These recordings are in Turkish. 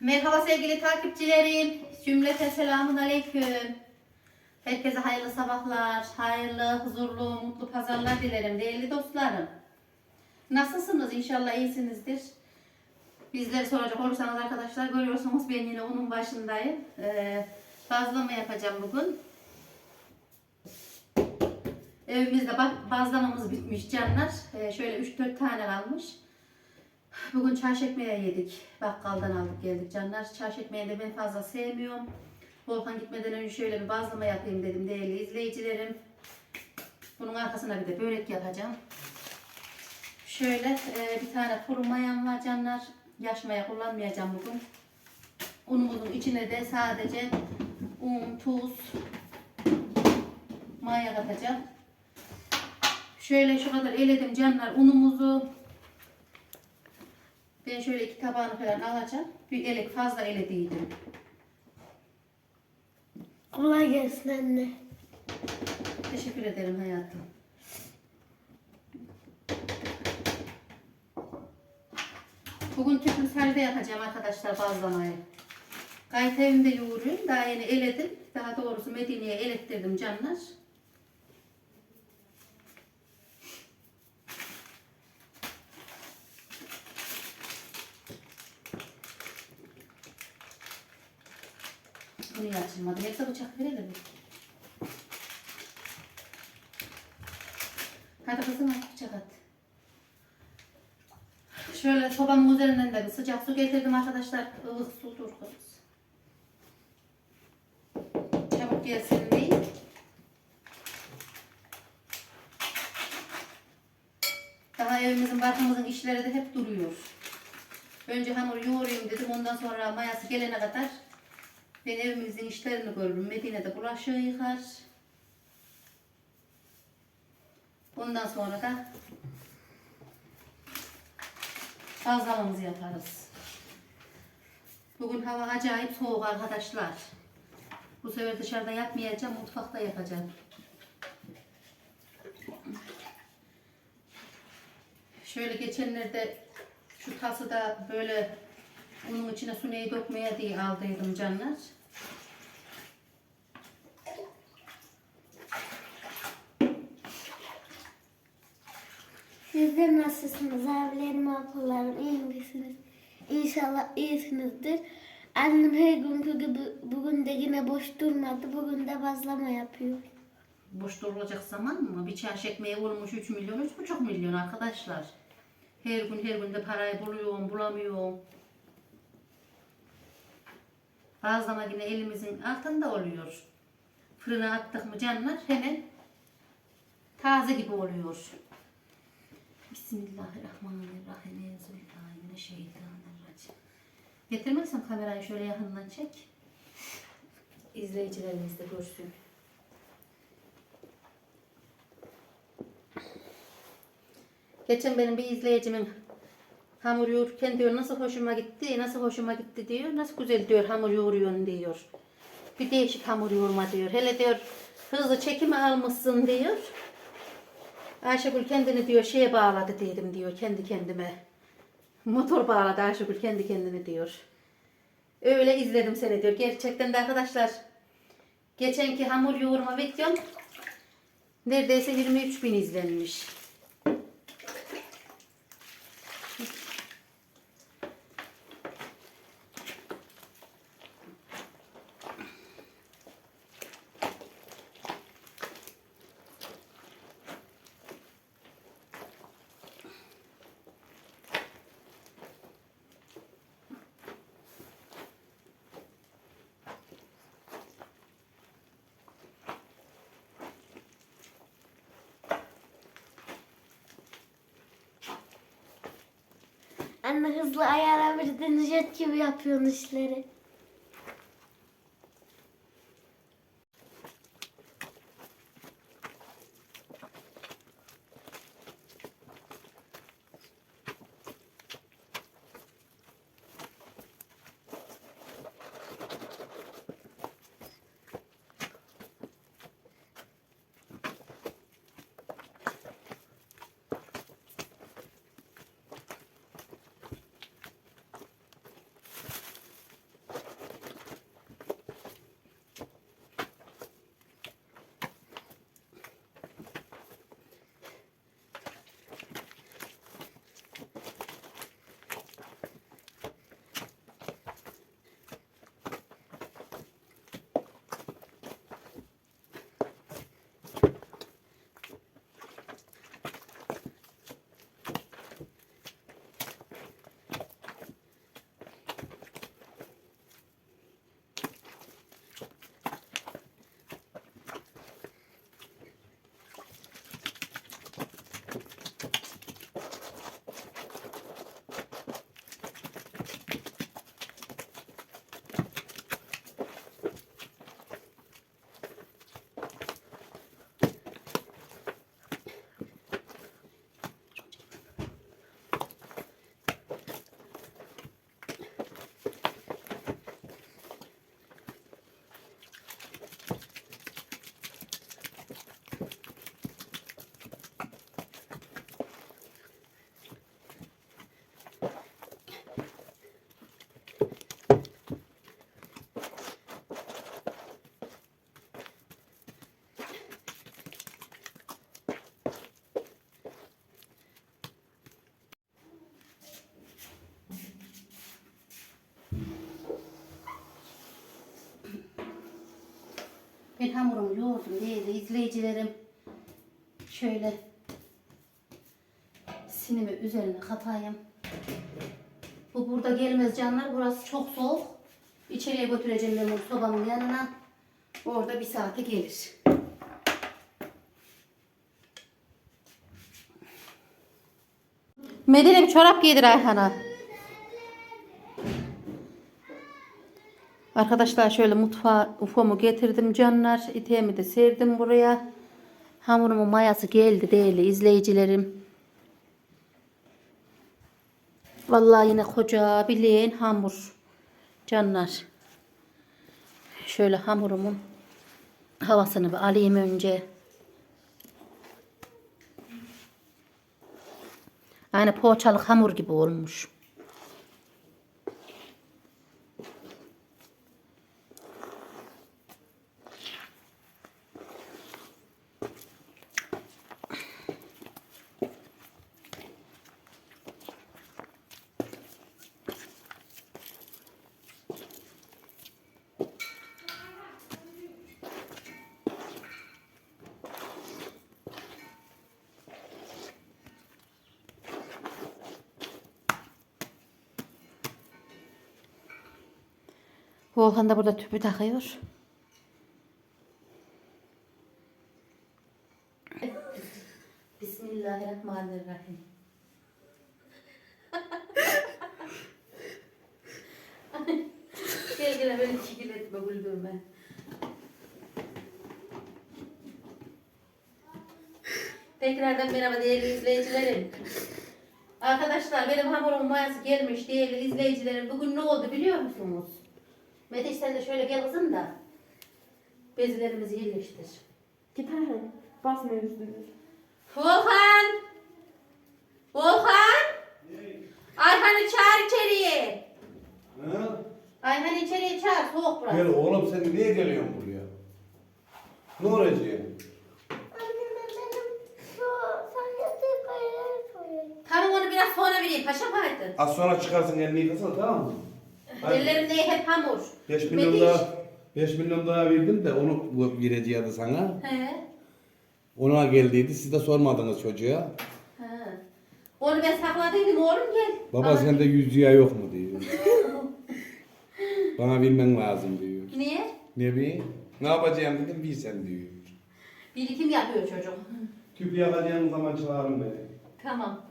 Merhaba sevgili takipçilerim. Cümlete selamun aleyküm. Herkese hayırlı sabahlar, hayırlı, huzurlu, mutlu pazarlar dilerim değerli dostlarım. Nasılsınız? İnşallah iyisinizdir. Bizleri soracak olursanız arkadaşlar görüyorsunuz ben yine onun başındayım. Ee, bazlama yapacağım bugün. Evimizde bazlamamız bitmiş canlar. Ee, şöyle 3-4 tane kalmış. Bugün çarş ekmeği yedik. Bakkaldan aldık geldik canlar. Çarş ekmeği de ben fazla sevmiyorum. Volkan gitmeden önce şöyle bir bazlama yapayım dedim değerli izleyicilerim. Bunun arkasına bir de börek yapacağım. Şöyle e, bir tane kuru mayam var canlar. Yaş maya kullanmayacağım bugün. Unumuzun içine de sadece un, tuz, maya katacağım. Şöyle şu kadar eledim canlar unumuzu. Ben şöyle iki tabağını falan alacağım. Bir elek fazla elediydim. Kolay gelsin anne. Teşekkür ederim hayatım. Bugün tüplü selde yapacağım arkadaşlar bazlamayı. Gayet evimde yoğuruyorum. Daha yeni eledim. Daha doğrusu Medine'ye elettirdim canlar. Bunu açılmadı. Yoksa bıçak verelim. Hadi kızım at bıçak at. Şöyle sobanın üzerinden de bir sıcak su getirdim arkadaşlar. Ilık su dur kız. Çabuk gelsin diye. Daha evimizin barkımızın işleri de hep duruyor. Önce hamur yoğurayım dedim. Ondan sonra mayası gelene kadar ben evimizin işlerini görürüm. Medine'de bulaşığı yıkar. Ondan sonra da bazlamamızı yaparız. Bugün hava acayip soğuk arkadaşlar. Bu sefer dışarıda yapmayacağım, mutfakta yapacağım. Şöyle geçenlerde şu tasıda böyle bunun içine su neyi dökmeye diye aldıydım canlar. Sizler nasılsınız abilerim, ablalarım, iyi misiniz? İnşallah iyisinizdir. Annem her günkü gibi bugün de yine boş durmadı. Bugün de bazlama yapıyor. Boş durulacak zaman mı? Bir çarş ekmeğe vurmuş 3 milyon, 3,5 milyon arkadaşlar. Her gün her gün de parayı buluyorum, bulamıyorum. Bazlama yine elimizin altında oluyor. Fırına attık mı canlar hemen taze gibi oluyor. Bismillahirrahmanirrahim. Euzubillahimineşşeytanirracim. Getirmezsem kamerayı şöyle yakından çek. İzleyicilerimiz de görsün. Geçen benim bir izleyicimin hamur yoğururken diyor nasıl hoşuma gitti, nasıl hoşuma gitti diyor. Nasıl güzel diyor hamur yoğuruyorsun diyor. Bir değişik hamur yoğurma diyor. Hele diyor hızlı çekimi almışsın diyor. Ayşegül kendini diyor şeye bağladı dedim diyor kendi kendime. Motor bağladı Ayşegül kendi kendini diyor. Öyle izledim seni diyor. Gerçekten de arkadaşlar geçenki hamur yoğurma videom neredeyse 23 bin izlenmiş. Anne hızlı ayara bir jet gibi yapıyorsun işleri. Hamurumu yoğurdum değerli izleyicilerim. Şöyle sinimi üzerine kapayım. Bu burada gelmez canlar. Burası çok soğuk. İçeriye götüreceğim ben bunu sobamın yanına. Orada bir saate gelir. Medine bir çorap giydir Ayhan'a. Arkadaşlar şöyle mutfağa ufomu getirdim canlar. İteğimi de serdim buraya. Hamurumun mayası geldi değerli izleyicilerim. Vallahi yine koca bileğin hamur canlar. Şöyle hamurumun havasını bir alayım önce. Aynı poğaçalık hamur gibi olmuş. Volkan da burada tüpü takıyor. Bismillahirrahmanirrahim. gel gel böyle çekil etme güldürme. Tekrardan merhaba değerli izleyicilerim. Arkadaşlar benim hamurumun mayası gelmiş değerli izleyicilerim. Bugün ne oldu biliyor musunuz? Mete sen de şöyle gel kızım da bezilerimizi yerleştir. Gitar basmıyor üstüne. Volkan! Volkan! Ayhan'ı çağır içeriye. Ha? Ayhan içeriye çağır soğuk Gel bırak. oğlum sen niye geliyorsun buraya? Ne olacak? Tamam onu biraz sonra vereyim paşam haydi. Az sonra çıkarsın elini yıkasana tamam mı? Ellerimde hep hamur. 5 milyon Mete daha 5 milyon daha verdim de onu vereceğiydi sana. He. Ona geldiydi siz de sormadınız çocuğa. He. Onu ben sakladıydım oğlum gel. Baba Al. sende yüzüğü yok mu diyor. Bana bilmen lazım diyor. Niye? Ne bileyim? Ne yapacağım dedim bilsen diyor. Birikim yapıyor çocuk. Tüp yakacağım zaman çağırın beni. Tamam.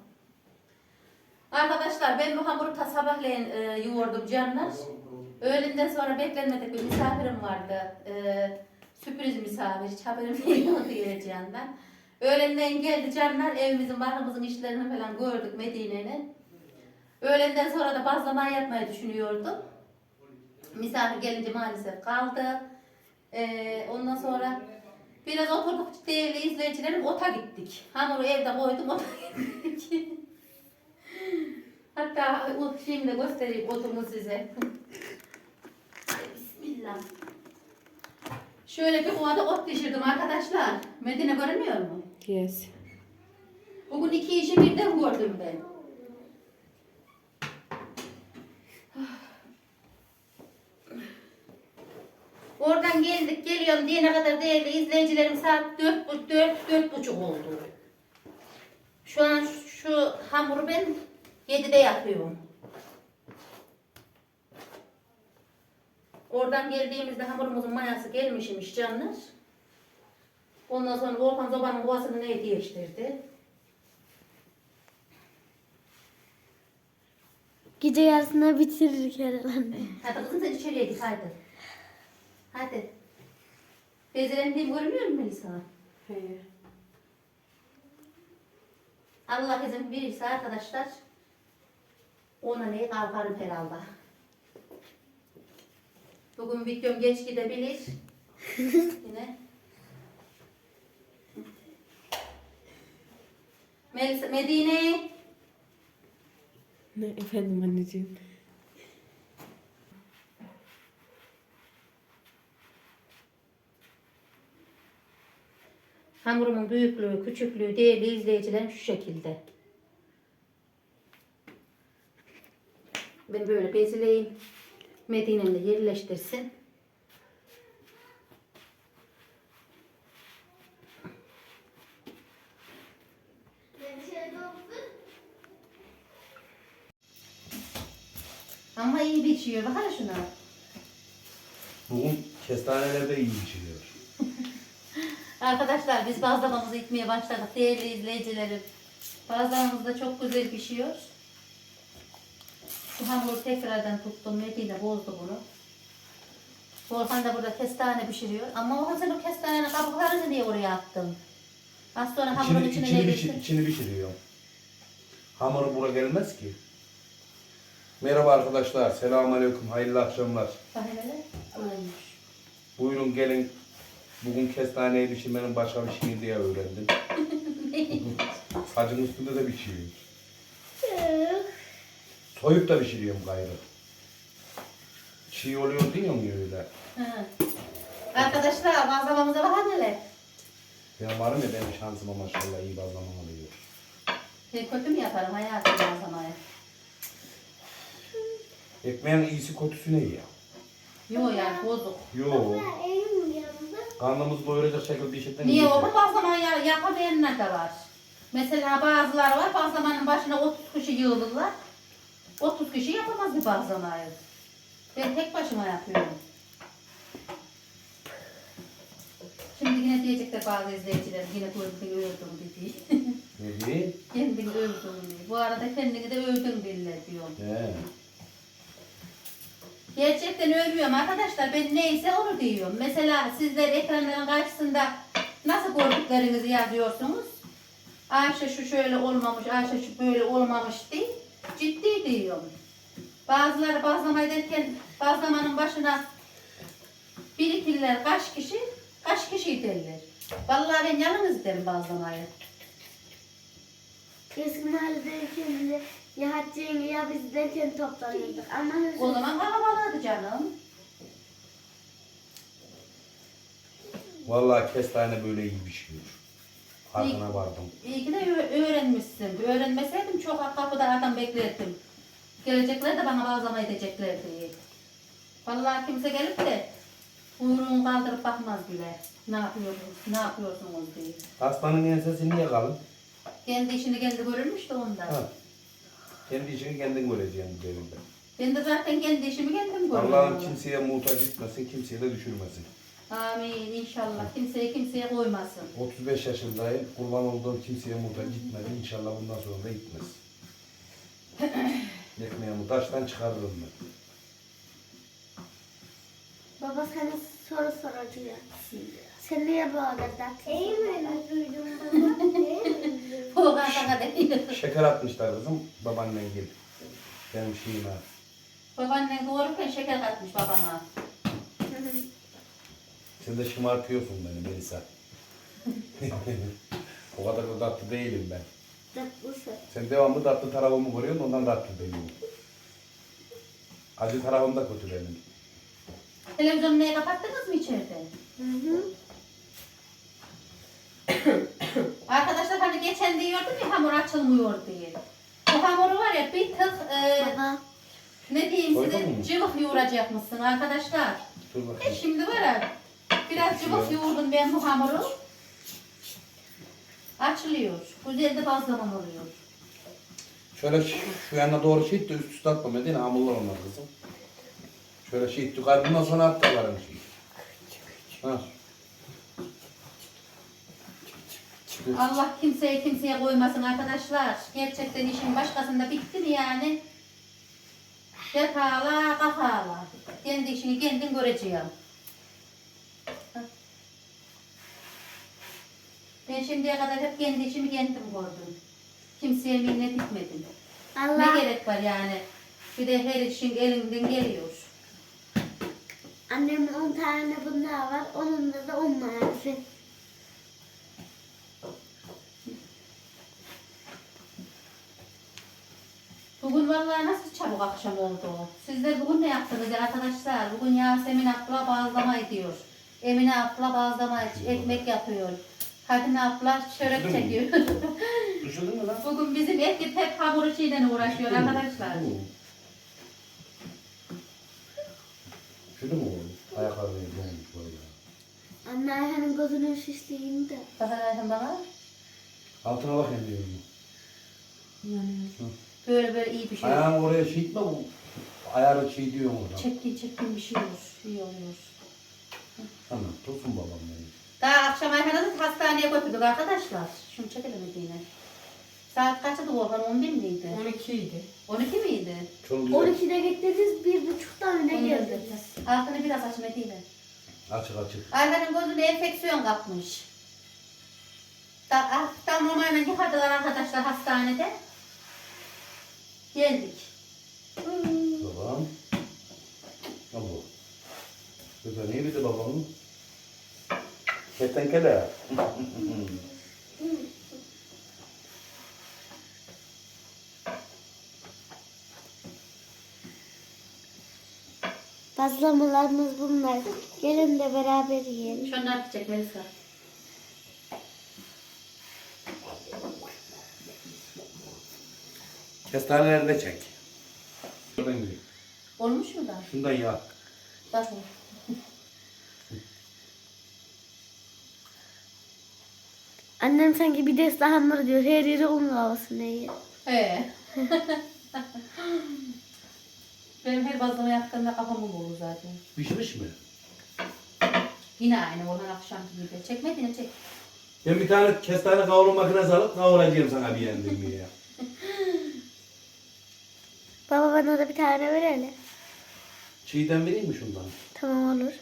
Arkadaşlar ben bu hamuru ta sabahleyin e, yoğurdum canlar. Öğleden sonra beklenmedik bir misafirim vardı. E, sürpriz misafir. Hiç haberim değil onu diyeceğinden. Öğlenden geldi canlar. Evimizin, barkımızın işlerini falan gördük Medine'nin. Öğlenden sonra da bazlama yapmayı düşünüyordum. Misafir gelince maalesef kaldı. E, ondan sonra biraz oturduk değerli izleyicilerim ota gittik. Hamuru evde koydum ota gittik. Hatta o şimdi göstereyim otumu size. Bismillah. Şöyle bir kovada ot pişirdim arkadaşlar. Medine görünmüyor mu? Yes. Bugün iki işi birden gördüm ben. Oradan geldik geliyorum diyene kadar değerli izleyicilerim saat dört, dört, dört buçuk oldu. Şu an şu hamuru ben yedide yapıyorum. Oradan geldiğimizde hamurumuzun mayası gelmişmiş canlar. Ondan sonra Volkan Zoba'nın kovasını ne değiştirdi? Gece yarısına bitirir herhalde. Hadi kızım sen içeriye git hadi. Hadi. Bezelendiğim görmüyor musun Melisa? Hayır. Allah izin verirse arkadaşlar ona ne kalkarım herhalde. Bugün videom geç gidebilir. Yine. Medine. Ne efendim anneciğim? Hamurumun büyüklüğü, küçüklüğü, değerli izleyicilerim şu şekilde. Ben böyle bezleyeyim. Medine'de yerleştirsin. Ama iyi biçiyor. Bakana şuna. Bugün kestanelerde iyi biçiliyor. Arkadaşlar biz bazlamamızı itmeye başladık değerli izleyicilerim. Bazlamamız da çok güzel pişiyor. Şu hamuru tekrardan tuttum. Medine bozdu bunu. Volkan da burada kestane pişiriyor. Ama Volkan sen o kestanenin kabuklarını niye oraya attın? Az sonra hamurun İçini, içine içini, ne pişir, geçsin? içini pişiriyor. Hamuru bura gelmez ki. Merhaba arkadaşlar. Selamünaleyküm. Hayırlı akşamlar. Bak hele. Olmuş. Buyurun gelin. Bugün kestaneyi pişirmenin başka bir şey diye öğrendim. Sacın üstünde de pişiriyor. Soyup da pişiriyorum gayrı. Çiğ oluyor diyor mu öyle? Hı. Arkadaşlar bazlamamıza bakın hele. Ya var mı benim şansıma maşallah iyi bazlamam oluyor. Ben kötü mü yaparım hayatım bazlamaya? Ekmeğin iyisi kötüsü ne ya? Yok yani bozuk. Yo. Baba elim yandı. Karnımızı doyuracak şekilde pişirden Niye o bazlamayı ya- yapamayanlar da var. Mesela bazılar var bazlamanın başına 30 kişi yığılırlar. 30 kişi yapamaz bir bazlamayı. Ben tek başıma yapıyorum. Şimdi yine diyecekler bazı izleyiciler yine kendini övdüm dedi. Ne diye? kendini övdüm diye. Bu arada kendini de övdüm bile diyorum. He. Gerçekten övüyorum arkadaşlar. Ben neyse onu diyorum. Mesela sizler ekranların karşısında nasıl gördüklerinizi yazıyorsunuz. Ayşe şu şöyle olmamış, Ayşe şu böyle olmamış değil. Ciddi diyorum. Bazıları bazlama ederken bazlamanın başına birikirler kaç kişi, kaç kişi derler. Vallahi ben yalnız derim bazlamayı. Eski mahalledeyken bile ya Hatice yenge ya biz derken toplanırdık. Ama O zaman kalabalıktı canım. Vallahi kestane böyle iyi pişiyor. Farkına vardım. İyi ki de öğrenmişsin. Öğrenmeseydim çok kapıda adam beklerdim. Gelecekler de bana bazlama edecekler diye. Vallahi kimse gelip de kuyruğunu kaldırıp bakmaz bile. Ne yapıyorsunuz, ne yapıyorsunuz diye. Hastanın ensesi niye kalın? Kendi işini kendi görürmüş de ondan. Ha. Kendi işini kendin göreceksin bu devirde. Ben de zaten kendi işimi kendim Allah'ım görüyorum. kimseye muhtaç etmesin, kimseye de düşürmesin. Amin inşallah. Kimseye kimseye koymasın. 35 yaşındayım, kurban olduğum kimseye muhtaç gitmedi. İnşallah bundan sonra da gitmez. Ekmeğimi taştan çıkarırım ben. baba sana soru soracak. Sen niye bu arada? İyi mi? Duydum baba. Bu kadar değil. Şeker atmışlar kızım, babaannen gelip. Benim şeyime. Babaannen doğururken şeker katmış babana. Sen de şımartıyorsun beni Melisa. o kadar da tatlı değilim ben. Tatlısı. Sen devamlı tatlı tarafımı görüyorsun, ondan tatlı benim. Acı tarafım da kötü benim. Televizyonu neye kapattınız mı içeride? Hı hı. Arkadaşlar hani geçen diyordum ya hamur açılmıyor diye. Bu hamuru var ya bir tık e, Baba. ne diyeyim Koydun size mu? cıvık yoğuracakmışsın arkadaşlar. Dur E bakayım. şimdi var ya biraz cıvık yoğurdum ben bu hamuru. Açılıyor. Güzel de bazlamam oluyor. Şöyle şu, şu yana doğru şey de üst üste atma Medine, hamurlar onlar kızım. Şöyle şey yukarı, bundan sonra attıklarım şey. Ha. Allah kimseye kimseye koymasın arkadaşlar. Gerçekten işin başkasında bitti mi yani? Yatağla kakala. Kendi işini kendin göreceğim. Ben şimdiye kadar hep kendi işimi kendim gördüm. Kimseye minnet etmedim. Allah. Ne gerek var yani? Bir de her işin elinden geliyor. Annemin 10 tane bunlar var. Onun da da 10 tanesi. Bugün vallahi nasıl çabuk akşam oldu. Sizler bugün ne yaptınız ya arkadaşlar? Bugün Yasemin abla bazlama ediyor. Emine abla bazlama ekmek yapıyor. Kadın abla çörek Üşüdün mü? çekiyor. Düşündün mü lan? Bugün bizim ekip hep hamur işiyle uğraşıyor arkadaşlar. Şunu mu oğlum? Ayakları dolmuş böyle. Anne Ayhan'ın gözünün şişliğinde. Bakın Ayhan bana. Altına bak hem diyorum. Yani Böyle böyle iyi bir şey. Ayağını oraya şey itme bu. ayarı şey diyor oradan. Çekkin çekkin bir şey olur. İyi oluyor. Tamam dursun babam benim. Daha akşam Ayhan'ı hastaneye götürdük arkadaşlar. Şunu çekelim yine. Saat kaçtı Volkan? 11 miydi? 12 idi. 12 miydi? Çok güzel. 12'de gittiniz, bir buçukta öne geldiniz. Altını biraz aç Medine. Açık açık. Ayhan'ın gözüne enfeksiyon kapmış. Da, ah, tam Roma'yla yıkadılar arkadaşlar hastanede. Geldik. Babam. Ne bu? Kızı neydi babamın? Kertenkele. Bazlamalarımız bunlar. Gelin de beraber yiyelim. Şunlar çek Melisa. Kestaneleri de çek. Şuradan gireyim. Olmuş mu da? Şundan ya. Bak. Annem sanki bir deste hamur diyor. Her yeri un havası ne He. Benim her bazlama yaptığımda kafam un olur zaten. Pişmiş mi? Yine aynı olan akşam gibi. Çekmedin çek. Ben bir tane kestane kavurma makinesi alıp kavuracağım sana bir yendiğimi ya. Baba bana da bir tane ver hele. Çiğden vereyim mi şundan? Tamam olur.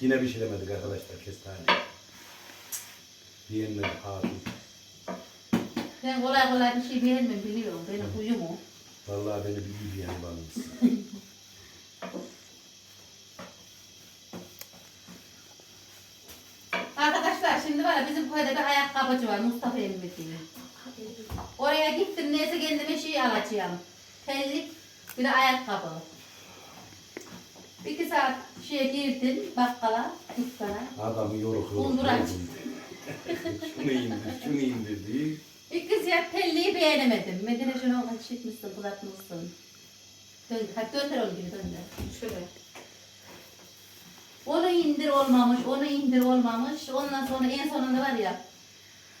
Yine bir şey arkadaşlar kestane. Diyenler abi. Ben kolay kolay bir şey beğenmem biliyorum. Benim huyum o. Vallahi beni bir gibi yani bana. Arkadaşlar şimdi var ya bizim köyde bir ayakkabıcı var Mustafa diye. Oraya gittim neyse kendime şey alacağım. Tellik bir de ayakkabı. İki saat şeye girdim bakkala, dükkana. Adamı yoruk yoruk. Kunduraç. şunu indir, şunu indir diye. İki saat telliyi beğenemedim. Medine şunu açıkmışsın, bulatmışsın. Dön, hadi döndür onu gibi döndür. Şöyle. Onu indir olmamış, onu indir olmamış. Ondan sonra en sonunda var ya.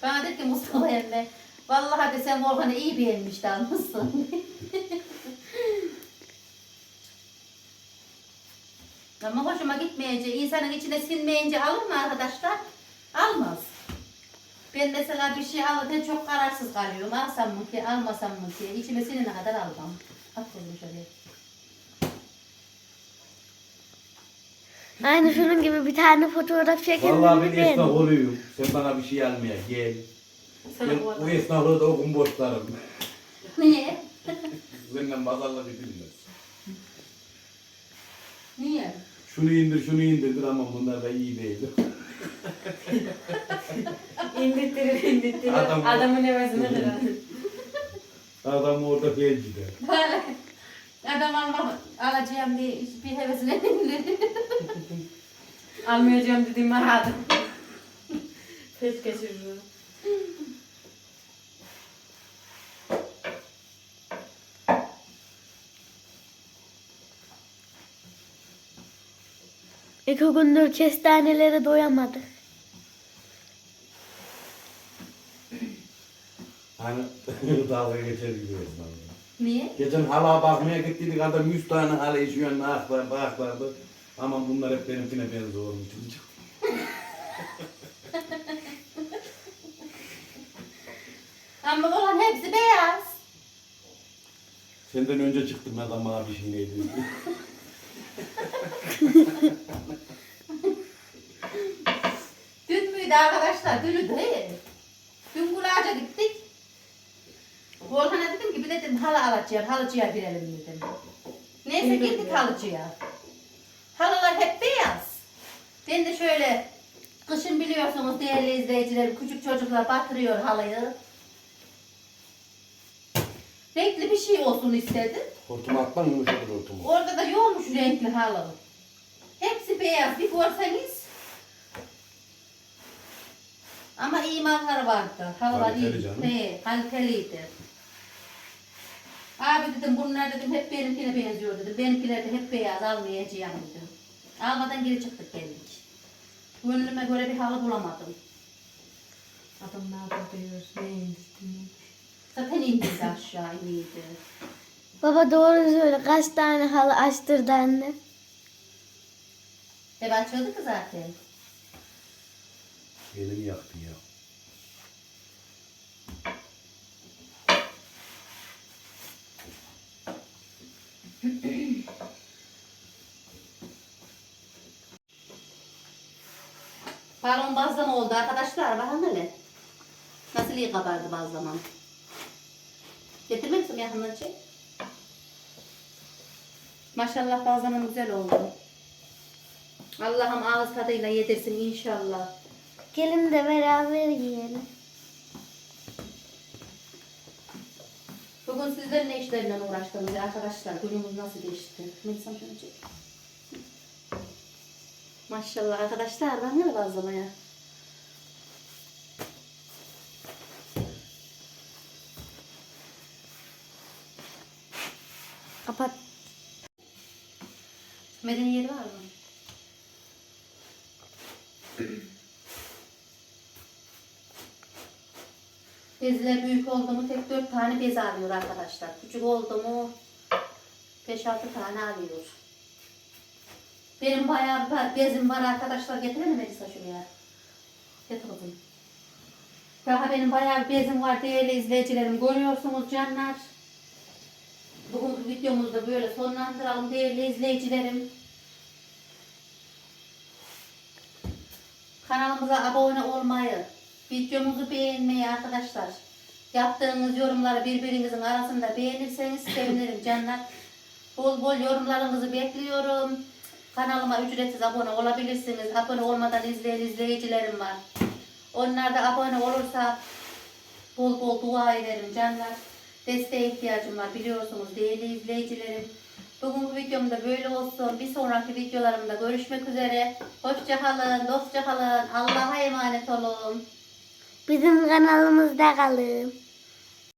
Bana dedi ki Mustafa emmi. Vallahi de sen Volkan'ı iyi beğenmiş de almışsın. Ama hoşuma gitmeyince, insanın içine sinmeyince alır mı arkadaşlar? Almaz. Ben mesela bir şey alırken çok kararsız kalıyorum. Alsam mı ki, almasam mı ki. İçime sinene kadar almam. At şöyle. Aynı şunun gibi bir tane fotoğraf çekelim. Vallahi ben esnaf oluyorum. Sen bana bir şey almaya gel. Sana Ben bu o esnaflığı da o gün boşlarım. Niye? Seninle pazarlık edilmez. Niye? Şunu indir, şunu indirdir ama bunlar da iyi değil. İndirttirir indirttirir. Adam- Adamın hevesine de Adam orada felcide. Böyle adam almak alacağım diye bir hevesine bindi. Almayacağım dediğim var adam. Pes geçirir. İki gündür kestanelere doyamadık. Hani dalga geçer gibi esnaflığı. Niye? Geçen hala bakmaya gittiydik adam 100 tane hala işiyor aklardı aklardı. Ama bunlar hep benimkine benziyormuş. Ama olan hepsi beyaz. Senden önce çıktım adam bana bir şey. Dün müydü arkadaşlar? Dünü değil. Dün Gulağaç'a gittik. Volkan'a dedim ki bir dedim halı alacağım, halıcıya girelim dedim. Neyse gittik halıcıya. Halılar hep beyaz. Ben de şöyle kışın biliyorsunuz değerli izleyiciler küçük çocuklar batırıyor halıyı. Renkli bir şey olsun istedim. Hortumu atman yumuşadır hortumu. Orada da yokmuş renkli halı. Hepsi beyaz bir görseniz. Ama iyi mallar vardı. Halılar Kaliteli iyi. canım. He, kaliteliydi. Abi dedim bunlar dedim hep benimkine benziyor dedim. Benimkiler de hep beyaz almayacağım dedim. Almadan geri çıktık geldik. Gönlüme göre bir halı bulamadım. Adam ne yapıyor. Ne indirtmiyor. Zaten indirdi aşağı iyiydi. Baba doğru söyle. Kaç tane halı açtırdı anne? Ev açıyordu ki zaten. Elimi yaktı ya. Balon bazlama oldu arkadaşlar. Bakın hele. Nasıl iyi kabardı bazlamam. Getirmek misin yakından çek? Maşallah bazlamam güzel oldu. Allah'ım ağız tadıyla yedirsin inşallah. Gelin de beraber yiyelim. Bugün sizler ne işlerle uğraştınız arkadaşlar? Günümüz nasıl geçti? Melisam şunu çek. Maşallah arkadaşlar ben ne bazlamaya? Bezler büyük oldu mu tek dört tane bez alıyor arkadaşlar. Küçük oldu mu 5-6 tane alıyor. Benim bayağı bir bezim var arkadaşlar. Getirelim Melisa şuraya? Getir. Daha benim bayağı bir bezim var değerli izleyicilerim. Görüyorsunuz canlar. Bugünkü videomuzu da böyle sonlandıralım değerli izleyicilerim. Kanalımıza abone olmayı, videomuzu beğenmeyi arkadaşlar. Yaptığınız yorumları birbirinizin arasında beğenirseniz sevinirim canlar. Bol bol yorumlarınızı bekliyorum. Kanalıma ücretsiz abone olabilirsiniz. Abone olmadan izleyen izleyicilerim var. Onlar da abone olursa bol bol dua ederim canlar. Desteğe ihtiyacım var biliyorsunuz değerli izleyicilerim. Bugünkü videom da böyle olsun. Bir sonraki videolarımda görüşmek üzere. Hoşça kalın, dostça. Allah'a emanet olun. Bizim kanalımızda kalın.